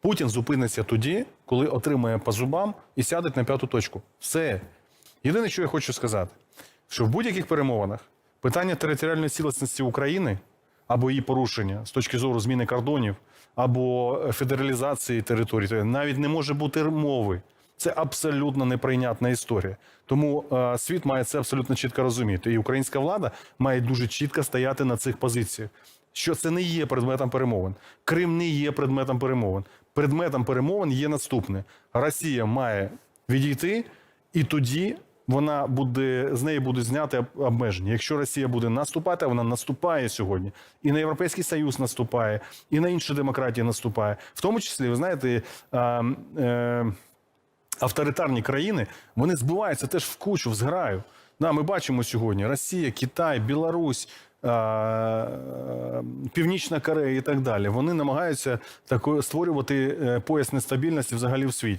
Путін зупиниться тоді, коли отримає по зубам і сяде на п'яту точку. Все. Єдине, що я хочу сказати, що в будь-яких перемовинах питання територіальної цілісності України або її порушення з точки зору зміни кордонів, або федералізації території, навіть не може бути мови. Це абсолютно неприйнятна історія. Тому е, світ має це абсолютно чітко розуміти. І українська влада має дуже чітко стояти на цих позиціях. Що це не є предметом перемовин. Крим не є предметом перемовин. Предметом перемовин є наступне: Росія має відійти, і тоді вона буде з неї будуть зняти обмеження. Якщо Росія буде наступати, вона наступає сьогодні, і на Європейський Союз наступає, і на інші демократії наступає. В тому числі, ви знаєте, е, е, авторитарні країни вони збиваються теж в кучу, в зграю. Да, ми бачимо сьогодні Росія, Китай, Білорусь. Е, Північна Корея і так далі. Вони намагаються тако- створювати е, пояс нестабільності взагалі в світі.